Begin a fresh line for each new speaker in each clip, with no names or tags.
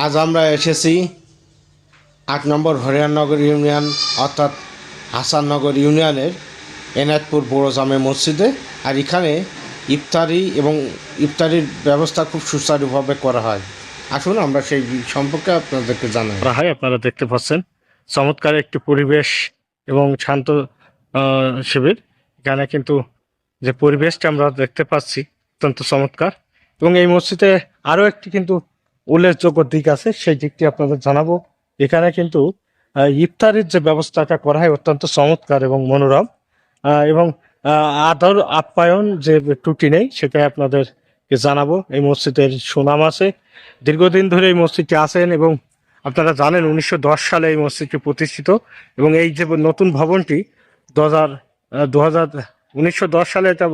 আজ আমরা এসেছি আট নম্বর হরিয়ানগর ইউনিয়ন, অর্থাৎ হাসাননগর ইউনিয়নের এনায়তপুর বড় জামে মসজিদে। আর এখানে ইফতারি এবং ইফতারির ব্যবস্থা খুব সুচারুভাবে করা হয়। আসুন আমরা সেই সম্পর্কে আপনাদেরকে জানাই।
করা হয়, আপনারা দেখতে পাচ্ছেন। চমৎকার একটি পরিবেশ এবং শান্ত শিবির। এখানে কিন্তু যে পরিবেশটা আমরা দেখতে পাচ্ছি, অত্যন্ত চমৎকার। এবং এই মসজিদে আরও একটি কিন্তু উল্লেখযোগ্য দিক আছে, সেই দিকটি আপনাদের জানাব। এখানে কিন্তু ইফতারির যে ব্যবস্থাটা করা হয় অত্যন্ত চমৎকার এবং মনোরম এবং আদর, আপ্যায়ন যে ত্রুটি নেই, সেটাই আপনাদেরকে জানাব। এই মসজিদের সুনাম আছে। দীর্ঘদিন ধরে এই মসজিদটি আছেন এবং আপনারা জানেন উনিশশো দশ সালে এই মসজিদটি প্রতিষ্ঠিত এবং এই যে নতুন ভবনটি দু হাজার দু সালে এটা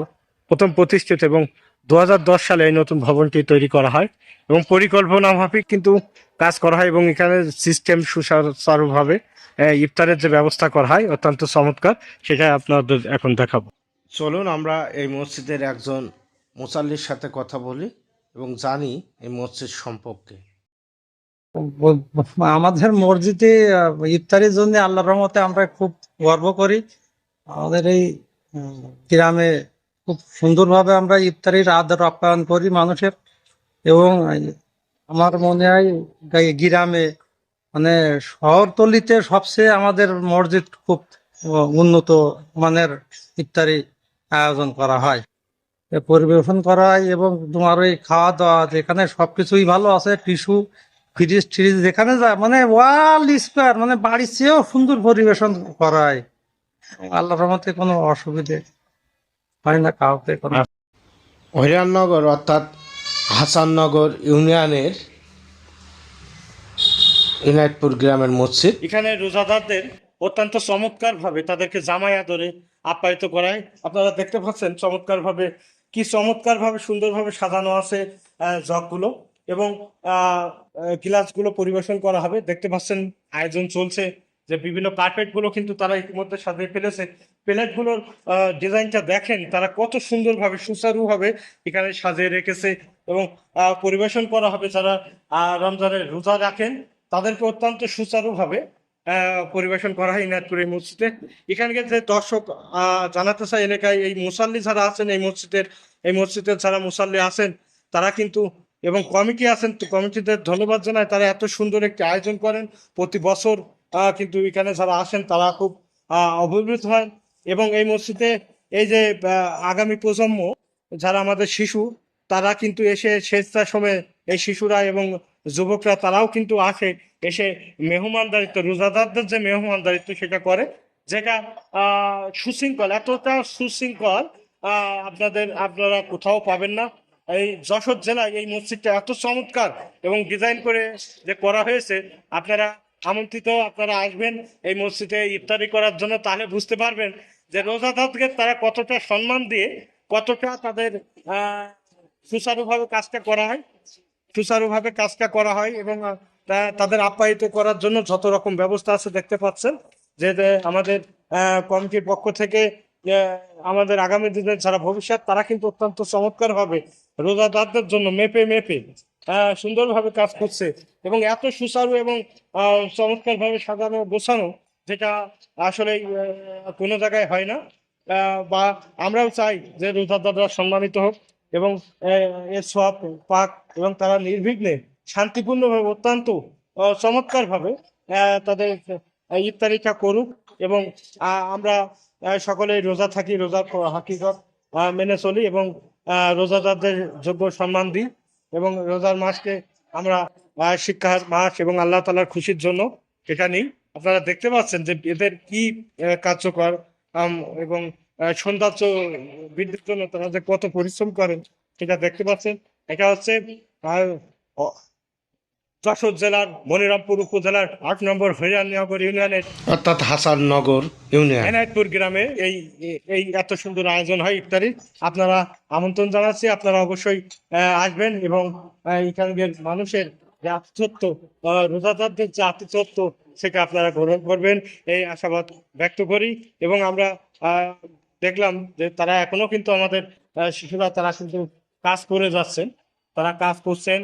প্রথম প্রতিষ্ঠিত এবং দু হাজার দশ সালে এই নতুন ভবনটি তৈরি করা হয় এবং পরিকল্পনা মাফিক কিন্তু কাজ করা হয় এবং এখানে সিস্টেম সুচারুভাবে ইফতারের যে ব্যবস্থা করা হয় অত্যন্ত চমৎকার সেটা আপনাদের এখন দেখাবো।
চলুন আমরা এই মসজিদের একজন মোসাল্লির সাথে কথা বলি এবং জানি এই মসজিদ সম্পর্কে।
আমাদের মসজিদে ইফতারির জন্য আল্লাহর রহমতে আমরা খুব গর্ব করি। আমাদের এই গ্রামে খুব সুন্দরভাবে আমরা ইফতারির আদর আপ্যায়ন করি মানুষের। এবং আমার মনে হয় গ্রামে মানে শহরতলিতে সবচেয়ে আমাদের মসজিদ খুব উন্নত মানের ইফতারি আয়োজন করা হয়। পরিবেশন করা হয় এবং তোমার ওই খাওয়া দাওয়া যেখানে সবকিছুই ভালো আছে, টিস্যু, ফ্রিজ, ট্রিজ যেখানে যায় মানে ওয়াল স্কোয়ার মানে বাড়ির চেয়েও সুন্দর পরিবেশন করা হয়। আল্লাহর রহমতে কোনো অসুবিধে হয় না কাউকে কোনো।
হরিয়ানগর অর্থাৎ হাসাননগর ইউনিয়নের ইনায়তপুর গ্রামের মসজিদ।
এখানে রোজাদারদের অত্যন্ত চমৎকার ভাবে তাদেরকে জামাই আদরে আপ্যায়িত করায়। আপনারা দেখতে পাচ্ছেন চমৎকার ভাবে কি চমৎকার ভাবে সুন্দর ভাবে সাজানো আছে জগগুলো এবং গিলাসগুলো পরিবেশন করা হবে। দেখতে পাচ্ছেন আয়োজন চলছে। যে বিভিন্ন কার্পেটগুলো কিন্তু তারা ইতিমধ্যে সাজিয়ে ফেলেছে। প্লেটগুলোর ডিজাইনটা দেখেন, তারা কত সুন্দর ভাবে সুচারু ভাবে এখানে সাজিয়ে রেখেছে এবং পরিবেশন করা হবে যারা রমজানের রোজা রাখেন, তাদেরকে অত্যন্ত সুচারুভাবে পরিবেশন করা হয় ইনায়তপুর এই মসজিদে। এখানকার যে দর্শক জানাতে চাই এলাকায়, এই মুসাল্লি যারা আছেন এই মসজিদের এই মসজিদের যারা মুসাল্লি আছেন, তারা কিন্তু, এবং কমিটি আছেন কমিটিদের ধন্যবাদ জানাই তারা এত সুন্দর একটি আয়োজন করেন। প্রতি বছর কিন্তু এখানে যারা আসেন তারা খুব অভিভূত হয় এবং এই মসজিদে এই যে আগামী প্রজন্ম, যারা আমাদের শিশু, তারা কিন্তু এসে স্বেচ্ছাশ্রমে এই শিশুরা এবং যুবকরা, তারাও কিন্তু আসে, এসে মেহমানদারিত্ব রোজাদারদের যে মেহমানদারিত্ব সেটা করে, যেটা সুশৃঙ্খল, এতটা সুশৃঙ্খল আপনাদের, আপনারা কোথাও পাবেন না। এই যশোর জেলায় এই মসজিদটা এত চমৎকার এবং ডিজাইন করে যে করা হয়েছে, আপনারা আমন্ত্রিত আপনারা আসবেন এই মসজিদে ইফতারি করার জন্য, তাহলে বুঝতে পারবেন যে রোজাদারকে তারা কতটা সম্মান দিয়ে, কতটা তাদের সুচারুভাবে কাজটা করা হয়, সুচারুভাবে কাজটা করা হয় এবং তাদের আপ্যায়িত করার জন্য যত রকম ব্যবস্থা আছে দেখতে পাচ্ছেন যে আমাদের কমিটির পক্ষ থেকে আমাদের আগামী দিনের যারা ভবিষ্যৎ, তারা কিন্তু অত্যন্ত চমৎকার ভাবে রোজাদারদের জন্য মেপে মেপে সুন্দরভাবে কাজ করছে এবং এত সুচারু এবং চমৎকার ভাবে সাজানো, গোছানো, যেটা আসলে কোনো জায়গায় হয় না। বা আমরাও চাই যে রোজাদাররা সম্মানিত হোক এবং এর সব পাক এবং তারা নির্বিঘ্নে শান্তিপূর্ণভাবে, অত্যন্ত চমৎকার ভাবে তাদের ইফতারিটা করুক এবং আমরা সকলে রোজা থাকি, রোজার হাকিকত মেনে চলি এবং রোজাদারদের যোগ্য সম্মান দিই। এবং রোজার মাসকে আমরা শিক্ষার মাস এবং আল্লাহ তালার খুশির জন্য এটা নিই। আপনারা দেখতে পাচ্ছেন যে এদের কি কার্যকর এবং সৌন্দর্য বৃদ্ধির জন্য তারা যে কত পরিশ্রম করেন, সেটা দেখতে পাচ্ছেন। এটা হচ্ছে যশোর জেলার মনিরামপুর উপজেলার আট নম্বর হরিয়ানগর ইউনিয়নের
অর্থাৎ হাসাননগর ইউনিয়ন।
এনায়তপুর গ্রামে এই এই- এত সুন্দর আয়োজন হয় ইফতারি আপনারা আমন্ত্রণ জানাচ্ছি আপনারা অবশ্যই আসবেন এবং এখানকার মানুষের যে আতিথ্য রোজাদারদের যে আতিথ্য সেটা আপনারা গ্রহণ করবেন এই আশাবাদ ব্যক্ত করি। এবং আমরা দেখলাম যে তারা এখনও কিন্তু আমাদের শিশুরা তারা কিন্তু কাজ করে যাচ্ছেন তারা কাজ করছেন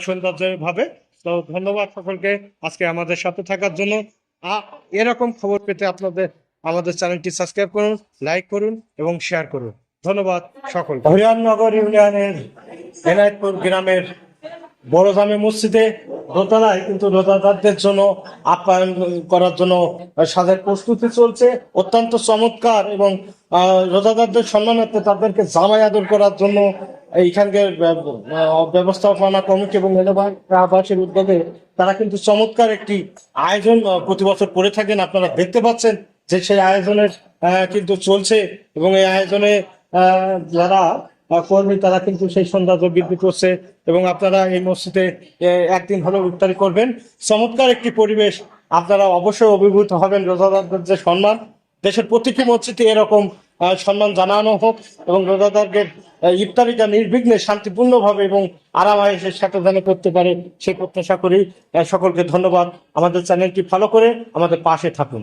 সৌন্দর্য ভাবে তো ধন্যবাদ সকলকে আজকে আমাদের সাথে থাকার জন্য। এরকম খবর পেতে আপনাদের, আমাদের চ্যানেলটি সাবস্ক্রাইব করুন, লাইক করুন এবং শেয়ার করুন। ধন্যবাদ সকল হরিয়াননগর ইউনিয়নের এনায়তপুর গ্রামের বড় জামে মসজিদে দোতলায় কিন্তু রোজাদারদের জন্য আপ্যায়ন করার জন্য সাজের প্রস্তুতি চলছে। অত্যন্ত চমৎকার এবং রোজাদারদের সম্মানার্থে তাদেরকে জামাই আদর করার জন্য এইখানকার ব্যবস্থাপনা কমিটি এবং এলাকাবাসীর উদ্যোগে তারা কিন্তু চমৎকার একটি আয়োজন প্রতি বছর করে থাকেন। আপনারা দেখতে পাচ্ছেন যে সেই আয়োজনের কিন্তু চলছে এবং এই আয়োজনে যারা কর্মী তারা কিন্তু সেই সৌন্দর্য বৃদ্ধি করছে এবং আপনারা এই মসজিদে একদিন হলেও ইফতারি করবেন। চমৎকার একটি পরিবেশ। আপনারা অবশ্যই অভিভূত হবেন রোজাদারদের যে সম্মান। দেশের প্রতিটি মসজিদে এরকম সম্মান জানানো হোক এবং রোজাদারদের ইফতারিটা নির্বিঘ্নে শান্তিপূর্ণভাবে এবং আরামায়েশের সাথে যেন করতে পারে, সে প্রত্যাশা করি। সকলকে ধন্যবাদ। আমাদের চ্যানেলটি ফলো করে আমাদের পাশে থাকুন।